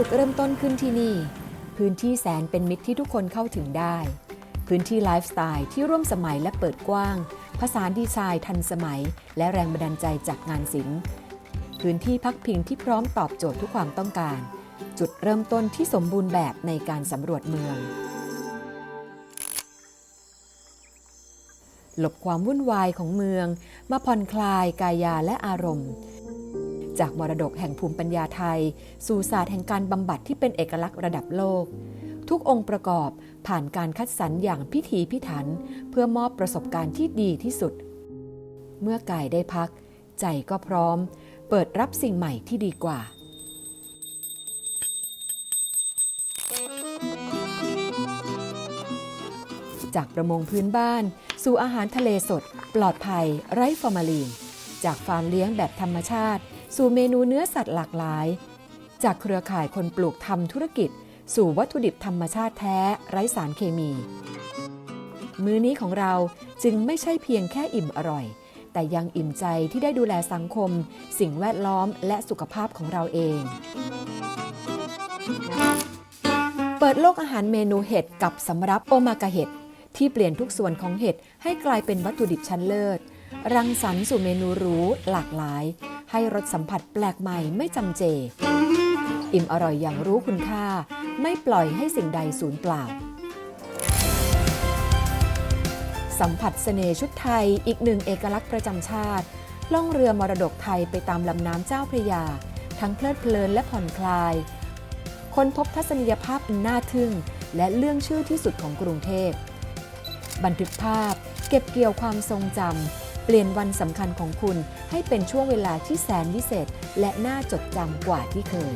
สุดเริ่มต้นขึ้นที่นี่ พื้นที่แสนเป็นมิตรที่ทุกคนเข้าถึงได้ พื้นที่ไลฟ์สไตล์ที่ร่วมสมัยและเปิดกว้าง ผสานดีไซน์ทันสมัย และแรงบันดาลใจจากงานศิลป์ พื้นที่พักพิงที่พร้อมตอบโจทย์ทุกความต้องการ จุดเริ่มต้นที่สมบูรณ์แบบในการสำรวจเมือง หลบความวุ่นวายของเมือง มาผ่อนคลายกายาและอารมณ์ จากมรดกแห่งภูมิปัญญาไทย สู่ศาสตร์แห่งการบำบัดที่เป็นเอกลักษณ์ระดับโลก ทุกองค์ประกอบผ่านการคัดสรรอย่างพิถีพิถัน เพื่อมอบประสบการณ์ที่ดีที่สุด เมื่อกายได้พัก ใจก็พร้อม เปิดรับสิ่งใหม่ที่ดีกว่าจากประมงพื้นบ้าน สู่อาหารทะเลสด ปลอดภัย ไร้ฟอร์มาลีน จากฟาร์มเลี้ยงแบบธรรมชาติ สู่เมนูเนื้อสัตว์หลากหลาย จากเครือข่ายคนปลูกทำธุรกิจ สู่วัตถุดิบธรรมชาติแท้ไร้สารเคมี มื้อนี้ของเราจึงไม่ใช่เพียงแค่อิ่มอร่อย แต่ยังอิ่มใจที่ได้ดูแลสังคม สิ่งแวดล้อมและสุขภาพของเราเอง เปิดโลกอาหารเมนูเห็ดกับสำรับโอมากาเห็ดที่เปลี่ยนทุกส่วนของเห็ดให้กลายเป็นวัตถุดิบชั้นเลิศ รังสรรค์สู่เมนูหรูหลากหลาย ให้รสสัมผัสแปลกใหม่ไม่จำเจ อิ่มอร่อยอย่างรู้คุณค่า ไม่ปล่อยให้สิ่งใดสูญเปล่า สัมผัสเสน่ห์ชุดไทยอีกหนึ่งเอกลักษณ์ประจำชาติ ล่องเรือมรดกไทยไปตามลำน้ำเจ้าพระยา ทั้งเพลิดเพลินและผ่อนคลาย คนพบทัศนียภาพอันน่าทึ่ง และเรื่องชื่อที่สุดของกรุงเทพบันทึกภาพเก็บเกี่ยวความทรงจำ เปลี่ยนวันสำคัญของคุณให้เป็นช่วงเวลาที่แสนวิเศษ และน่าจดจำกว่าที่เคย